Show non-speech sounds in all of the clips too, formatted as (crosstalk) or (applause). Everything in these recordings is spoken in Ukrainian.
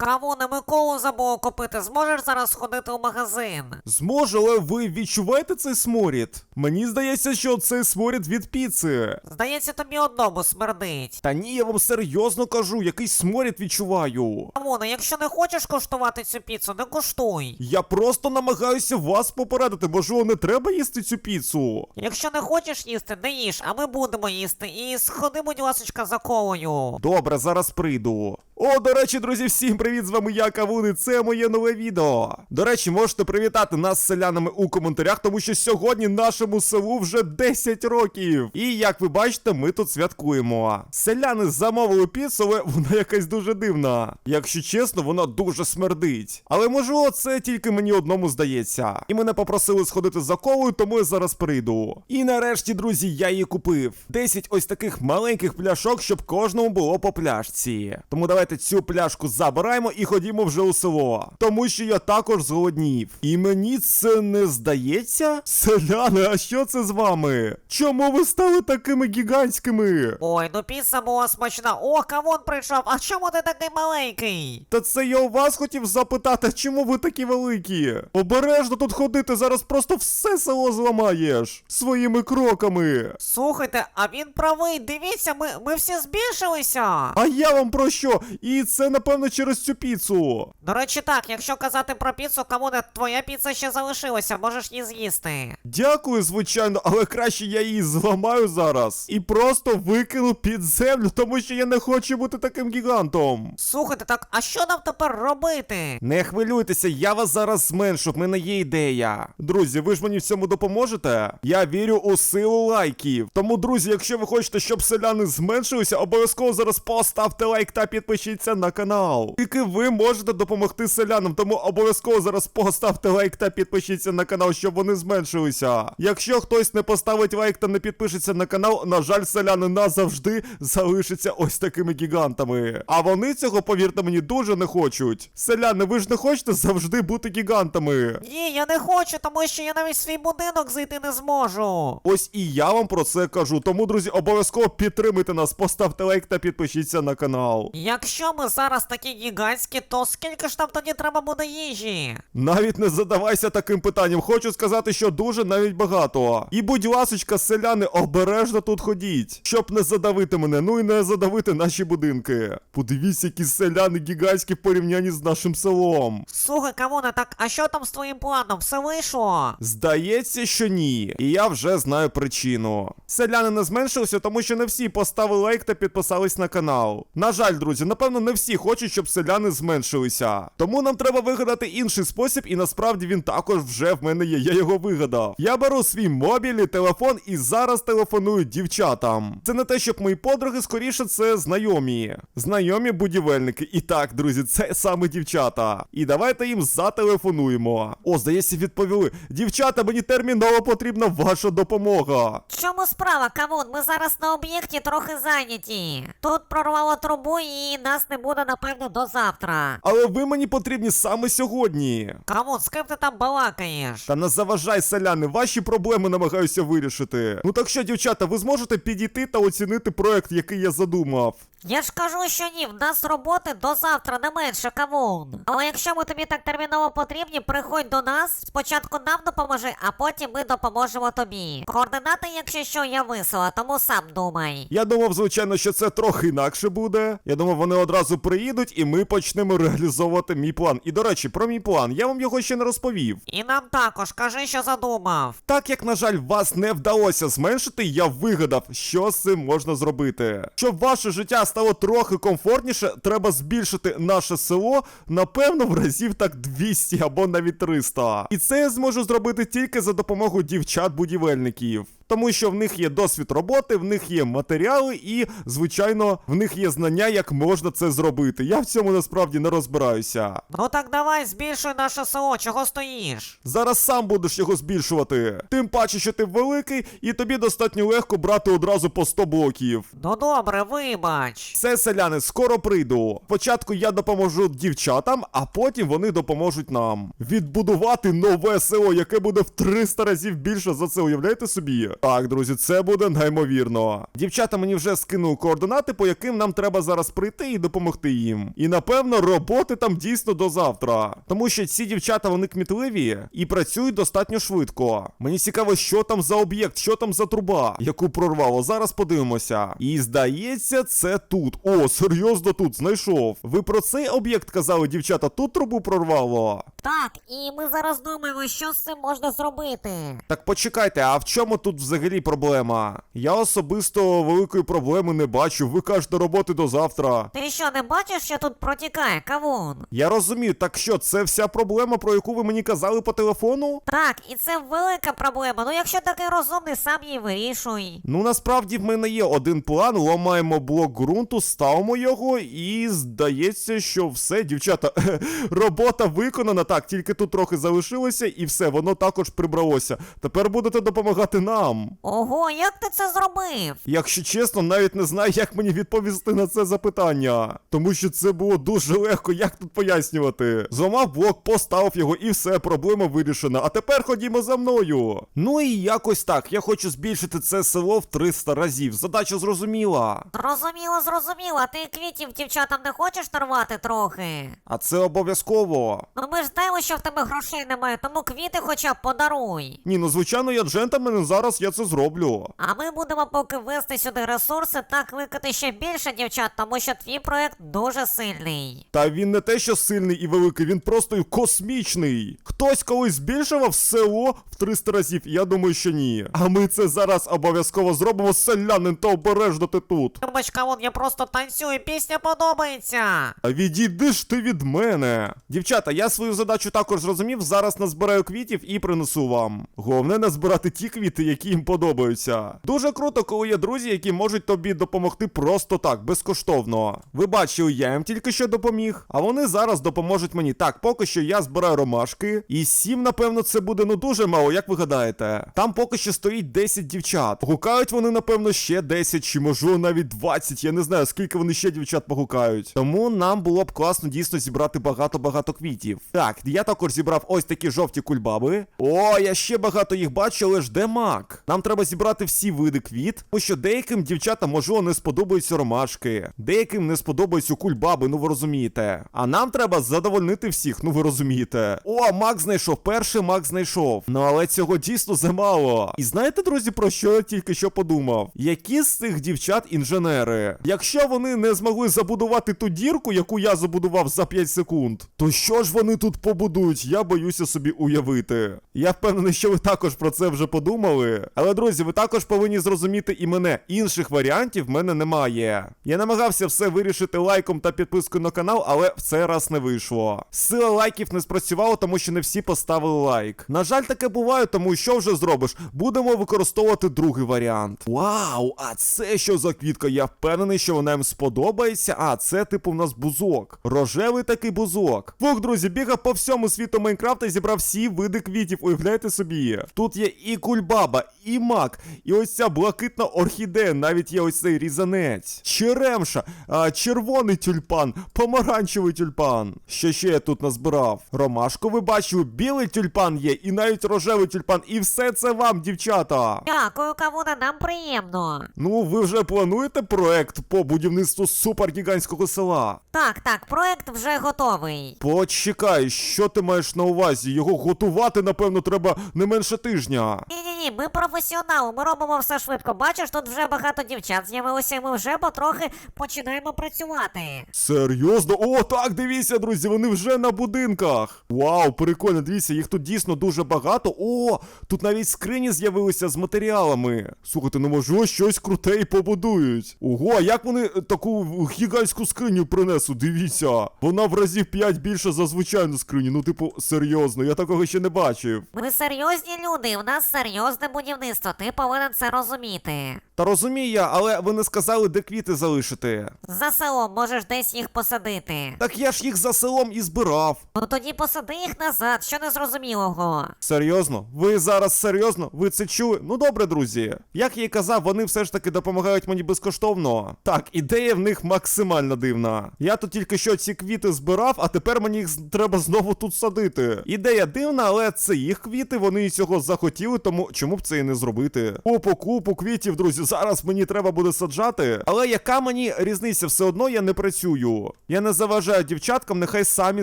Каву на Миколу забув купити, зможеш зараз сходити у магазин? Зможу, але ви відчуваєте цей сморід? Мені здається, що це сморід від піци. Здається, тобі одному смердить. Та ні, я вам серйозно кажу, якийсь сморід відчуваю. Кавуна, якщо не хочеш коштувати цю піцу, не коштуй. Я просто намагаюся вас попередити, можливо, не треба їсти цю піцу. Якщо не хочеш їсти, не їж, а ми будемо їсти. І сходи, будь ласочка, за колою. Добре, зараз прийду. О, до речі, друзі, всім привіт! З вами я, Кавун, і це моє нове відео. До речі, можете привітати нас з селянами у коментарях, тому що сьогодні нашому селу вже 10 років. І як ви бачите, ми тут святкуємо. Селяни замовили піцу, але вона якась дуже дивна. Якщо чесно, вона дуже смердить. Але можливо, це тільки мені одному здається. І мене попросили сходити за колою, тому я зараз прийду. І нарешті, друзі, я її купив. 10 ось таких маленьких пляшок, щоб кожному було по пляшці. Тому давайте цю пляшку забираємо і ходімо вже у село. Тому що я також зголоднів. І мені це не здається? Селяни, а що це з вами? Чому ви стали такими гігантськими? Ой, ну піца була смачна. О, кавун прийшов. А чому ти такий маленький? Та це я у вас хотів запитати, чому ви такі великі? Обережно тут ходити, зараз просто все село зламаєш своїми кроками. Слухайте, а він правий. Дивіться, ми, ми всі збільшилися. А я вам про що? І це напевно через цю піцу. До речі, так, якщо казати про піцу, кавуне, твоя піца ще залишилася, можеш її з'їсти. Дякую, звичайно, але краще я її зламаю зараз і просто викину під землю, тому що я не хочу бути таким гігантом. Слухайте, так, а що нам тепер робити? Не хвилюйтеся, я вас зараз зменшу, в мене є ідея. Друзі, ви ж мені в цьому допоможете? Я вірю у силу лайків. Тому, друзі, якщо ви хочете, щоб селяни зменшилися, обов'язково зараз поставте лайк та підпишіться на канал. Тільки ви можете допомогти селянам, тому обов'язково зараз поставте лайк та підпишіться на канал, щоб вони зменшилися. Якщо хтось не поставить лайк та не підпишеться на канал, на жаль, селяни назавжди залишаться ось такими гігантами. А вони цього, повірте мені, дуже не хочуть. Селяни, ви ж не хочете завжди бути гігантами. Ні, я не хочу, тому що я навіть свій будинок зайти не зможу. Ось і я вам про це кажу. Тому, друзі, обов'язково підтримуйте нас, поставте лайк та підпишіться на канал. Якщо ми зараз такі гігантські, то скільки ж нам тоді треба буде їжі? Навіть не задавайся таким питанням. Хочу сказати, що дуже навіть багато. І будь ласочка, селяни, обережно тут ходіть, щоб не задавити мене, ну і не задавити наші будинки. Подивіться, які селяни гігантські в порівнянні з нашим селом. Слухай, кавуне, так а що там з твоїм планом? Все вийшло? Здається, що ні. І я вже знаю причину. Селяни не зменшилися, тому що не всі поставили лайк та підписались на канал. На жаль, друзі, напевно, не всі хочуть, щоб селяни зменшилися. Тому нам треба вигадати інший спосіб, і насправді він також вже в мене є. Я його вигадав. Я беру свій мобіль, телефон і зараз телефоную дівчатам. Це не те, щоб мої подруги, скоріше, це знайомі. Знайомі будівельники. І так, друзі, це саме дівчата. І давайте їм зателефонуємо. О, здається, відповіли. Дівчата, мені терміново потрібна ваша допомога. Чому справа, кавун? Ми зараз на об'єкті трохи зайняті. Тут прорвало трубу і нас не буде, напевно, до завтра. Але ви мені потрібні саме сьогодні. Кавун, з ким ти там балакаєш? Та не заважай, селяни, ваші проблеми намагаюся вирішити. Ну так що, дівчата, ви зможете підійти та оцінити проект, який я задумав. Я ж кажу, що ні, в нас роботи до завтра не менше, кавун. Але якщо ми тобі так терміново потрібні, приходь до нас. Спочатку нам допоможи, а потім ми допоможемо тобі. Координати, якщо що, я висила, тому сам думай. Я думав, звичайно, що це трохи інакше буде. Я думав, вони одразу приїдуть і ми почнемо реалізовувати мій план. І до речі, про мій план, я вам його ще не розповів. І нам також, кажи, що задумав. Так як, на жаль, вас не вдалося зменшити, я вигадав, що з цим можна зробити. Щоб ваше життя стало трохи комфортніше, треба збільшити наше село, напевно, в разів так 200 або навіть 300. І це я зможу зробити тільки за допомогою дівчат-будівельників. Тому що в них є досвід роботи, в них є матеріали, і, звичайно, в них є знання, як можна це зробити. Я в цьому насправді не розбираюся. Ну так давай, збільшуй наше село, чого стоїш? Зараз сам будеш його збільшувати. Тим паче, що ти великий, і тобі достатньо легко брати одразу по 100 блоків. Ну добре, вибач. Все, селяни, скоро прийду. Спочатку я допоможу дівчатам, а потім вони допоможуть нам. Відбудувати нове село, яке буде в 300 разів більше за це, уявляєте собі? Так, друзі, це буде неймовірно. Дівчата мені вже скинули координати, по яким нам треба зараз прийти і допомогти їм. І напевно роботи там дійсно до завтра. Тому що ці дівчата вони кмітливі і працюють достатньо швидко. Мені цікаво, що там за об'єкт, що там за труба, яку прорвало. Зараз подивимося. І здається, це тут. О, серйозно тут знайшов. Ви про цей об'єкт казали, дівчата, тут трубу прорвало. Так, і ми зараз думаємо, що з цим можна зробити. Так почекайте, а в чому тут взагалі проблема? Я особисто великої проблеми не бачу. Ви кажете роботи до завтра. Ти що, не бачиш, що тут протікає кавун? Я розумію, так що це вся проблема, про яку ви мені казали по телефону? Так, і це велика проблема. Ну якщо такий розумний, сам її вирішуй. Ну насправді в мене є один план. Ламаємо блок ґрунту, ставимо його, і здається, що все, дівчата, (laughs) робота виконана. Так, тільки тут трохи залишилося, і все, воно також прибралося. Тепер будете допомагати нам. Ого, як ти це зробив? Якщо чесно, навіть не знаю, як мені відповісти на це запитання. Тому що це було дуже легко, як тут пояснювати. Зламав блок, поставив його і все, проблема вирішена. А тепер ходімо за мною. Ну і якось так. Я хочу збільшити це село в 300 разів. Задача зрозуміла. Зрозуміло, зрозуміло, ти квітів дівчатам не хочеш нарвати трохи? А це обов'язково. Ну ми ж знаємо, що в тебе грошей немає, тому квіти хоча б подаруй. Ні, ну звичайно, я джентльмен, зараз я це зроблю. А ми будемо поки ввести сюди ресурси та кликати ще більше дівчат, тому що твій проект дуже сильний. Та він не те, що сильний і великий, він просто космічний. Хтось колись збільшував село в 300 разів, я думаю, що ні. А ми це зараз обов'язково зробимо селянин та обережно ти тут. Думаєш, кавун, я просто танцюю, пісня подобається. А відійди ж ти від мене. Дівчата, я свою задачу також зрозумів. Зараз назбираю квітів і принесу вам. Головне назбирати ті квіти, які їм подобаються. Дуже круто, коли є друзі, які можуть тобі допомогти просто так, безкоштовно. Ви бачили, я їм тільки що допоміг, а вони зараз допоможуть мені. Так, поки що я збираю ромашки. І сім, напевно, це буде ну дуже мало, як ви гадаєте. Там поки що стоїть 10 дівчат. Гукають вони, напевно, ще 10 чи можливо навіть 20. Я не знаю, скільки вони ще дівчат погукають. Тому нам було б класно дійсно зібрати багато-багато квітів. Так, я також зібрав ось такі жовті кульбаби. О, я ще багато їх бачу, але ж де мак? Нам треба зібрати всі види квіт, тому що деяким дівчатам, можливо, не сподобаються ромашки, деяким не сподобаються кульбаби, ну ви розумієте. А нам треба задовольнити всіх, ну ви розумієте. О, мак знайшов, перший мак знайшов. Ну але цього дійсно замало. І знаєте, друзі, про що я тільки що подумав? Які з цих дівчат інженери? Якщо вони не змогли забудувати ту дірку, яку я забудував за 5 секунд, то що ж вони тут побудують? Я боюся собі уявити. Я впевнений, що ви також про це вже подумали. Але, друзі, ви також повинні зрозуміти і мене. Інших варіантів в мене немає. Я намагався все вирішити лайком та підпискою на канал, але в цей раз не вийшло. Сила лайків не спрацювала, тому що не всі поставили лайк. На жаль, таке буває, тому що вже зробиш? Будемо використовувати другий варіант. Вау, а це що за квітка? Я впевнений, що вона їм сподобається. А, це типу в нас бузок. Рожевий такий бузок. Фух, друзі, бігав по всьому світу Майнкрафта і зібрав всі види квітів. Уявляєте собі. Тут є і кульбаба, і мак, і ось ця блакитна орхідея, навіть є ось цей різанець. Черемша, а, червоний тюльпан, помаранчевий тюльпан. Що ще я тут назбирав? Ромашку ви бачу, білий тюльпан є, і навіть рожевий тюльпан. І все це вам, дівчата. Дякую, кавуна, нам приємно. Ну, ви вже плануєте проект по будівництву супергігантського села? Так, так, проект вже готовий. Почекай, що ти маєш на увазі? Його готувати, напевно, треба не менше тижня. Ні, ні, ми професіонали, ми робимо все швидко. Бачиш, тут вже багато дівчат з'явилося, і ми вже потрохи починаємо працювати. Серйозно? О, так, дивіться, друзі, вони вже на будинках. Вау, прикольно, дивіться, їх тут дійсно дуже багато. О, тут навіть скрині з'явилися з матеріалами. Слухайте, ну можливо, щось круте і побудують. Ого, а як вони е, таку гігантську скриню принесуть? Дивіться. Вона в разів 5 більше за звичайну скриню. Ну, типу, серйозно, я такого ще не бачив. Ми серйозні люди, у нас серйозне будівництво, ти повинен це розуміти. Та розумію я, але ви не сказали, де квіти залишити. За селом можеш десь їх посадити. Так я ж їх за селом і збирав. Ну тоді посади їх назад, що незрозумілого. Серйозно? Ви зараз серйозно? Ви це чули? Ну добре, друзі. Як я і казав, вони все ж таки допомагають мені безкоштовно. Так, ідея в них максимально дивна. Я тут тільки що ці квіти збирав, а тепер мені їх з- треба знову тут садити. Ідея дивна, але це їх квіти, вони цього захотіли, тому чому б це і не зробити? Купу, купу квітів, друзі. Зараз мені треба буде саджати. Але яка мені різниця? Все одно я не працюю. Я не заважаю дівчаткам, нехай самі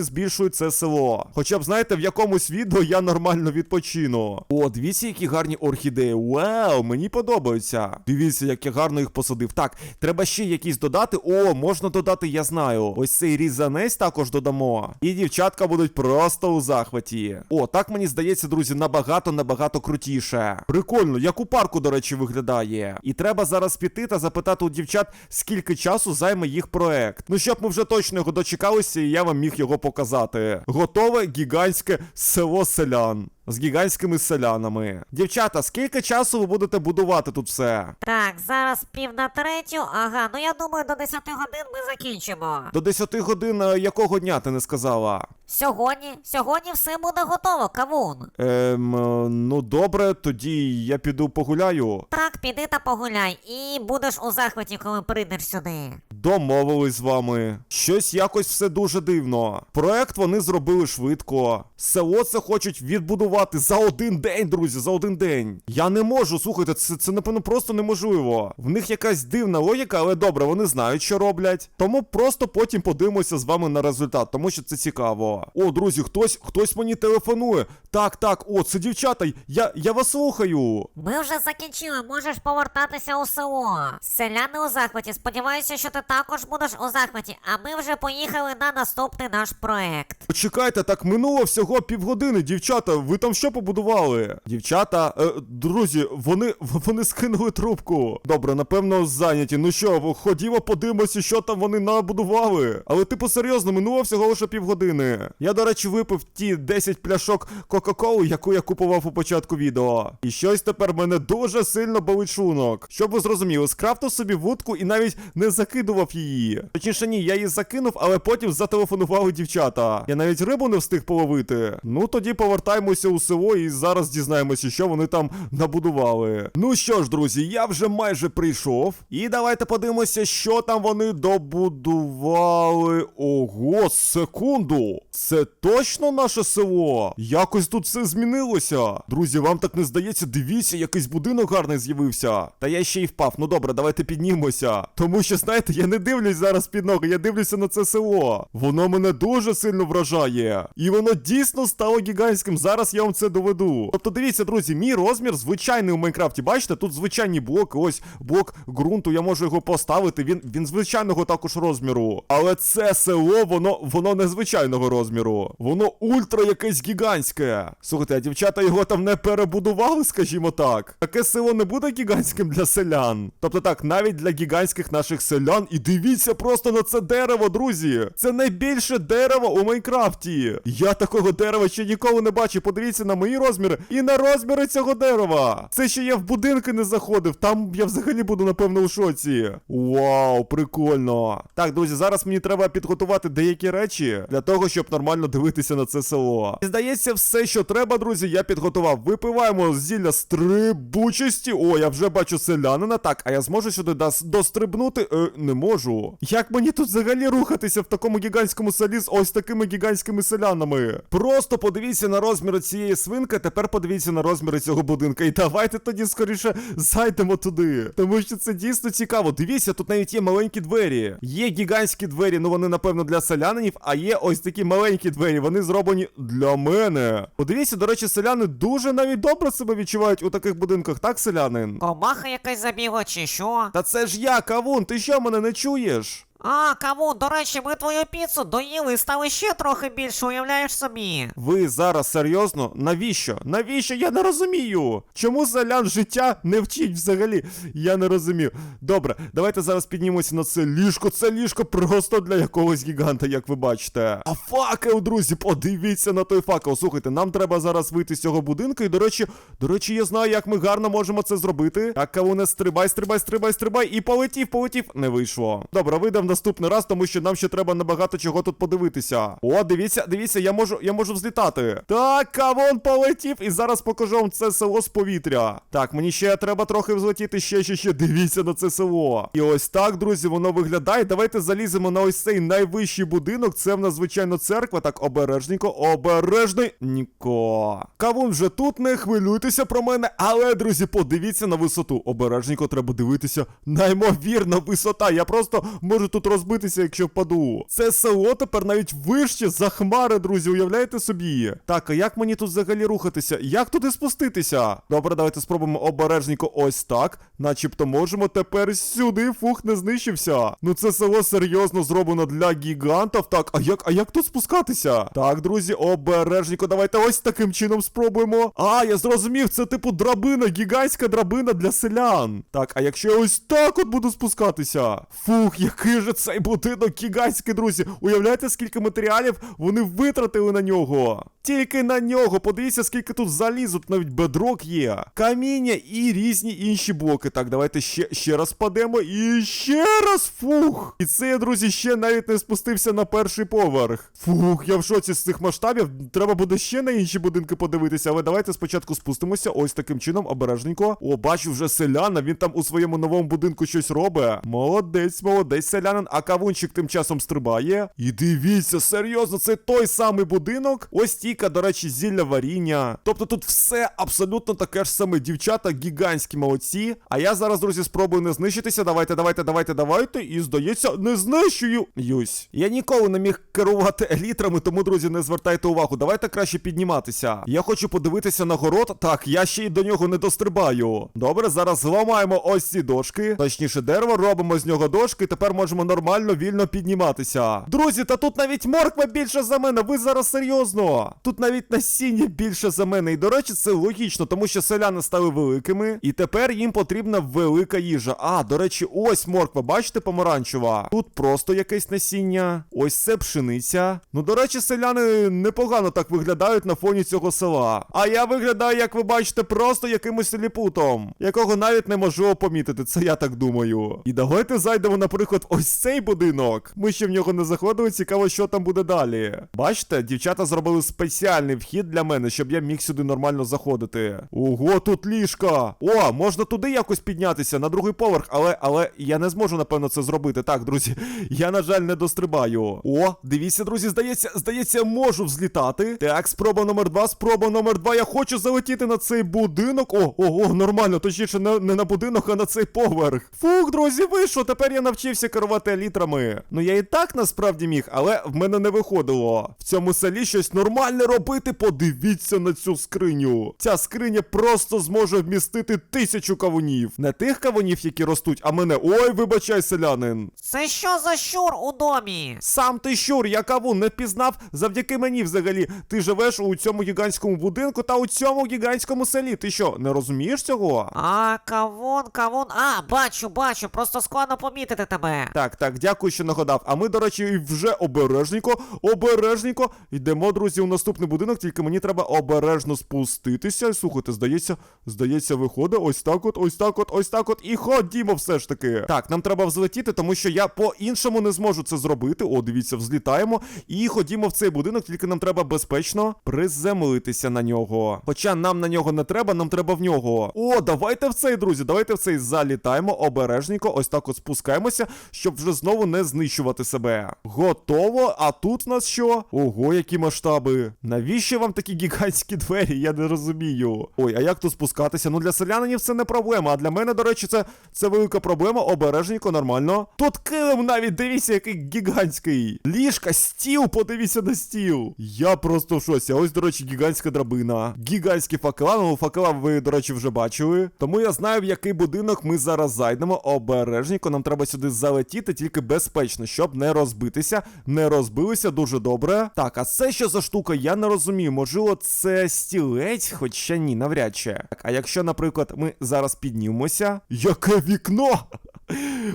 збільшують це село. Хоча б знаєте, в якомусь відео я нормально відпочину. О, дивіться, які гарні орхідеї. Вау, мені подобаються. Дивіться, як я гарно їх посадив. Так, треба ще якісь додати. О, можна додати, я знаю. Ось цей різанець також додамо. І дівчатка будуть просто у захваті. О, так мені здається, друзі, набагато набагато крутіше. Прикольно, як у парку, до речі, виглядає. І треба зараз піти та запитати у дівчат, скільки часу займе їх проект. Ну щоб ми вже точно його дочекалися, і я вам міг його показати. Готове гігантське село селян. З гігантськими селянами. Дівчата, скільки часу ви будете будувати тут все? Так, зараз пів на третю. Ага, ну я думаю, до 10 годин ми закінчимо. До 10 годин е, якого дня ти не сказала? Сьогодні, сьогодні все буде готово, кавун. Ем, е, ну добре, тоді я піду погуляю. Так, піди та погуляй, і будеш у захваті, коли прийдеш сюди. Домовились з вами. Щось якось все дуже дивно. Проект вони зробили швидко. Село це хочуть відбудувати за один день, друзі, за один день. Я не можу, слухайте, це, це напевно просто неможливо. В них якась дивна логіка, але добре, вони знають, що роблять. Тому просто потім подивимося з вами на результат, тому що це цікаво. О, друзі, хтось хтось мені телефонує. Так, так, о, це дівчата. Я, я вас слухаю. Ми вже закінчили, можеш повертатися у село. Селяни у захваті, сподіваюся, що ти також будеш у захваті, а ми вже поїхали на наступний наш проект. Почекайте, так минуло всього півгодини. Дівчата, ви там що побудували? Дівчата, е, друзі, вони вони скинули трубку. Добре, напевно, зайняті. Ну що, ходімо, подивимося, що там вони набудували. Але типу серйозно, минуло всього лише півгодини. Я, до речі, випив ті 10 пляшок Кока-Коли, яку я купував у початку відео. І щось тепер мене дуже сильно болить шлунок. Щоб ви зрозуміли, скрафтив собі вудку і навіть не закидував її. Точніше, ні, я її закинув, але потім зателефонували дівчата. Я навіть рибу не встиг половити. Ну тоді повертаємося у село і зараз дізнаємося, що вони там набудували. Ну що ж, друзі, я вже майже прийшов. І давайте подивимося, що там вони добудували. Ого, секунду! Це точно наше село? Якось тут все змінилося. Друзі, вам так не здається? Дивіться, якийсь будинок гарний з'явився. Та я ще й впав. Ну добре, давайте піднімемося. Тому що, знаєте, я не дивлюсь зараз під ноги, я дивлюся на це село. Воно мене дуже сильно вражає. І воно дійсно стало гігантським. Зараз я вам це доведу. Тобто, дивіться, друзі, мій розмір звичайний у Майнкрафті. Бачите, тут звичайні блоки. Ось блок ґрунту, я можу його поставити. Він він звичайного також розміру. Але це село, воно воно незвичайного розміру. Воно ультра якесь гігантське. Слухайте, а дівчата його там не перебудували, скажімо так. Таке село не буде гігантським для селян. Тобто так, навіть для гігантських наших селян. І дивіться просто на це дерево, друзі. Це найбільше дерево у Майнкрафті. Я такого дерева ще ніколи не бачив. Подивіться на мої розміри і на розміри цього дерева. Це ще я в будинки не заходив. Там я взагалі буду, напевно, у шоці. Вау, прикольно. Так, друзі, зараз мені треба підготувати деякі речі для того, щоб нормально дивитися на це село. І здається, все, що треба, друзі, я підготував. Випиваємо зілля стрибучості. О, я вже бачу селянина. Так, а я зможу сюди дос- дострибнути? Е, не можу. Як мені тут взагалі рухатися в такому гігантському селі з ось такими гігантськими селянами? Просто подивіться на розміри цієї свинки, тепер подивіться на розміри цього будинка. І давайте тоді скоріше зайдемо туди. Тому що це дійсно цікаво. Дивіться, тут навіть є маленькі двері. Є гігантські двері, ну вони, напевно, для селянинів, а є ось такі маленькі двері. Вони зроблені для мене. Подивіться, до речі, селяни дуже навіть добре себе відчувають у таких будинках, так, селянин? Комаха якась забігла чи що? Та це ж я, кавун, ти що мене не чуєш? А, кавун, до речі, ми твою піцу доїли і стали ще трохи більше, уявляєш собі. Ви зараз серйозно? Навіщо? Навіщо? Я не розумію. Чому селян життя не вчить взагалі? Я не розумію. Добре, давайте зараз піднімемося на це ліжко. Це ліжко просто для якогось гіганта, як ви бачите. А факел, друзі, подивіться на той факел. Слухайте, нам треба зараз вийти з цього будинку. І, до речі, до речі, я знаю, як ми гарно можемо це зробити. Так, кавуне, стрибай, стрибай, стрибай, стрибай. І полетів, полетів. Не вийшло. Добре, видав на наступний раз, тому що нам ще треба набагато чого тут подивитися. О, дивіться, дивіться, я можу, я можу взлітати. Так, кавон полетів, і зараз покажу вам це село з повітря. Так, мені ще треба трохи взлетіти, ще, ще, ще. Дивіться на це село. І ось так, друзі, воно виглядає. Давайте заліземо на ось цей найвищий будинок. Це в нас, звичайно, церква. Так, обережненько, обережний. Ніко. Кавун вже тут, не хвилюйтеся про мене. Але, друзі, подивіться на висоту. Обережненько треба дивитися. Неймовірна висота. Я просто можу тут розбитися, якщо впаду. Це село тепер навіть вище за хмари, друзі. Уявляєте собі? Так, а як мені тут взагалі рухатися? Як туди спуститися? Добре, давайте спробуємо обережненько ось так. Начебто можемо тепер сюди. Фух, не знищився. Ну це село серйозно зроблено для гігантів. Так, а як, а як тут спускатися? Так, друзі, обережненько, давайте ось таким чином спробуємо. А, я зрозумів, це типу драбина, гігантська драбина для селян. Так, а якщо я ось так от буду спускатися? Фух, який же цей будинок гігантський, друзі. Уявляєте, скільки матеріалів вони витратили на нього? Тільки на нього. Подивіться, скільки тут залізу, тут навіть бедрок є. Каміння і різні інші блоки. Так, давайте ще, ще раз падемо. І ще раз. Фух. І це, я, друзі, ще навіть не спустився на перший поверх. Фух, я в шоці з цих масштабів. Треба буде ще на інші будинки подивитися, але давайте спочатку спустимося. Ось таким чином, обережненько. О, бачу вже селяна. Він там у своєму новому будинку щось робить. Молодець, молодець, селянин. А кавунчик тим часом стрибає. І дивіться, серйозно, це той самий будинок. Ось стійка, до речі, зілля варіння. Тобто тут все абсолютно таке ж саме. Дівчата гігантські молодці. А я зараз, друзі, спробую не знищитися. Давайте, давайте, давайте, давайте. І здається, не знищую. Юсь. Я ніколи не міг керувати елітрами, тому, друзі, не звертайте увагу. Давайте краще підніматися. Я хочу подивитися на город. Так, я ще й до нього не дострибаю. Добре, зараз зламаємо ось ці дошки. Точніше, дерево, робимо з нього дошки. і Тепер можемо нормально, вільно підніматися. Друзі, та тут навіть морква більше за мене. Ви зараз серйозно. Тут навіть насіння більше за мене. І до речі, це логічно, тому що селяни стали великими, і тепер їм потрібна велика їжа. А, до речі, ось морква, бачите, помаранчева. Тут просто якесь насіння. Ось це пшениця. Ну, до речі, селяни непогано так виглядають на фоні цього села. А я виглядаю, як ви бачите, просто якимось ліпутом, якого навіть неможливо помітити. Це я так думаю. І давайте зайдемо, наприклад, ось цей будинок. Ми ще в нього не заходили. Цікаво, що там буде далі. Бачите, дівчата зробили спеціальний вхід для мене, щоб я міг сюди нормально заходити. Ого, тут ліжка. О, можна туди якось піднятися на другий поверх, але але я не зможу, напевно, це зробити. Так, друзі, (laughs) я, на жаль, не дострибаю. О, дивіться, друзі, здається, здається, можу взлітати. Так, спроба номер два, спроба номер два. Я хочу залетіти на цей будинок. О, ого, нормально, точніше, не, не на будинок, а на цей поверх. Фух, друзі, вийшло. Тепер я навчився керувати елітрами. Ну я і так насправді міг, але в мене не виходило. В цьому селі щось нормальне робити. Подивіться на цю скриню. Ця скриня просто зможе вмістити тисячу кавунів. Не тих кавунів, які ростуть, а мене. Ой, вибачай, селянин. Це що за щур у домі? Сам ти щур, я кавун не впізнав завдяки мені взагалі. Ти живеш у цьому гігантському будинку та у цьому гігантському селі. Ти що, не розумієш цього? А, кавун, кавун. А, бачу, бачу, просто складно помітити тебе. Так, так, дякую, що нагадав. А ми, до речі, вже обережненько, обережненько йдемо, друзі, у наступний будинок, тільки мені треба обережно спуститися. Слухайте, здається, здається, виходить ось так от, ось так от, ось так от. І ходімо все ж таки. Так, нам треба взлетіти, тому що я по-іншому не зможу це зробити. О, дивіться, взлітаємо. І ходімо в цей будинок, тільки нам треба безпечно приземлитися на нього. Хоча нам на нього не треба, нам треба в нього. О, давайте в цей, друзі, давайте в цей залітаємо обережненько, ось так от спускаємося, щоб вже знову не знищувати себе. Готово. А тут в нас що? Ого, які масштаби. Навіщо вам такі гігантські двері? Я не розумію. Ой, а як тут спускатися? Ну для селянинів це не проблема. А для мене, до речі, це, це велика проблема. Обережненько, нормально. Тут килим навіть, дивіться, який гігантський. Ліжка, стіл, подивіться на стіл. Я просто в шоці. Ось, до речі, гігантська драбина. Гігантські факела. Ну, факела ви, до речі, вже бачили. Тому я знаю, в який будинок ми зараз зайдемо. Обережненько, нам треба сюди залетіти, тільки безпечно, щоб не розбитися. Не розбилися дуже добре. Так, а це що за штука? Я не розумію. Можливо, це стілець, хоча ні, навряд чи. Так, а якщо, наприклад, ми зараз піднімемося. Яке вікно?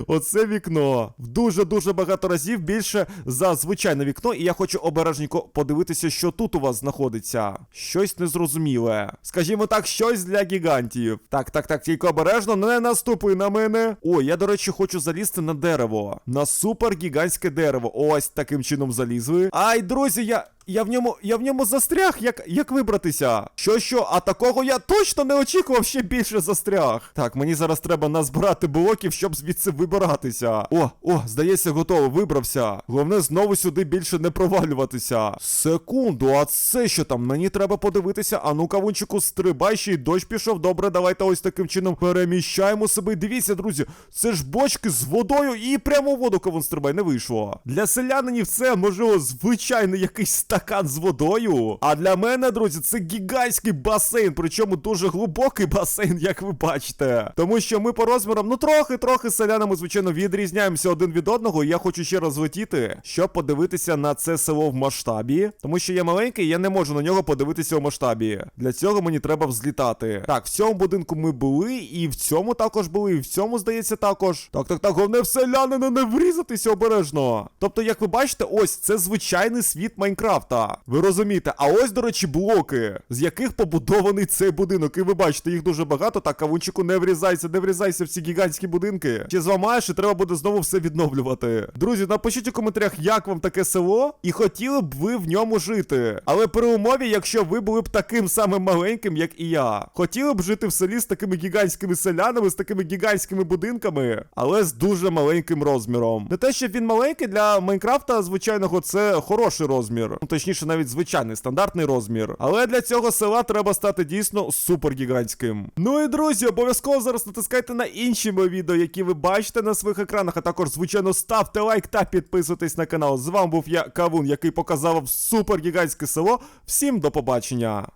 Оце вікно. В дуже-дуже багато разів більше за звичайне вікно, і я хочу обережненько подивитися, що тут у вас знаходиться. Щось незрозуміле. Скажімо так, щось для гігантів. Так, так, так, тільки обережно, не наступи на мене. О, я, до речі, хочу залізти на дерево. На супер гігантське дерево. Ось таким чином залізли. Ай, друзі, я. Я в ньому, я в ньому застряг, як, як вибратися? Що, що, а такого я точно не очікував ще більше застряг. Так, мені зараз треба назбирати блоків, щоб звідси вибиратися. О, о, здається, готово, вибрався. Головне знову сюди більше не провалюватися. Секунду, а це що там? Мені треба подивитися. А ну, кавунчику, стрибай, ще й дощ пішов. Добре, давайте ось таким чином переміщаємо себе. Дивіться, друзі, це ж бочки з водою і прямо в воду кавун стрибай, не вийшло. Для селянинів це, можливо, звичайний якийсь стакан з водою. А для мене, друзі, це гігантський басейн, причому дуже глибокий басейн, як ви бачите. Тому що ми по розмірам, ну трохи-трохи з селянами, звичайно, відрізняємося один від одного. І я хочу ще раз летіти, щоб подивитися на це село в масштабі. Тому що я маленький, я не можу на нього подивитися у масштабі. Для цього мені треба взлітати. Так, в цьому будинку ми були, і в цьому також були, і в цьому, здається, також. Так, так, так, головне в селянина не врізатися обережно. Тобто, як ви бачите, ось це звичайний світ Майнкрафта. Ви розумієте, а ось, до речі, блоки, з яких побудований цей будинок. І ви бачите, їх дуже багато. Так, кавунчику, не врізайся, не врізайся в ці гігантські будинки. Чи зламаєш, і треба буде знову все відновлювати. Друзі, напишіть у коментарях, як вам таке село, і хотіли б ви в ньому жити. Але при умові, якщо ви були б таким самим маленьким, як і я. Хотіли б жити в селі з такими гігантськими селянами, з такими гігантськими будинками, але з дуже маленьким розміром. Не те, щоб він маленький для Майнкрафта, звичайного, це хороший розмір. Точніше, навіть звичайний стандартний розмір. Але для цього села треба стати дійсно супергігантським. Ну і друзі, обов'язково зараз натискайте на інші мої відео, які ви бачите на своїх екранах. А також, звичайно, ставте лайк та підписуйтесь на канал. З вами був я, Кавун, який показав вам супергігантське село. Всім до побачення!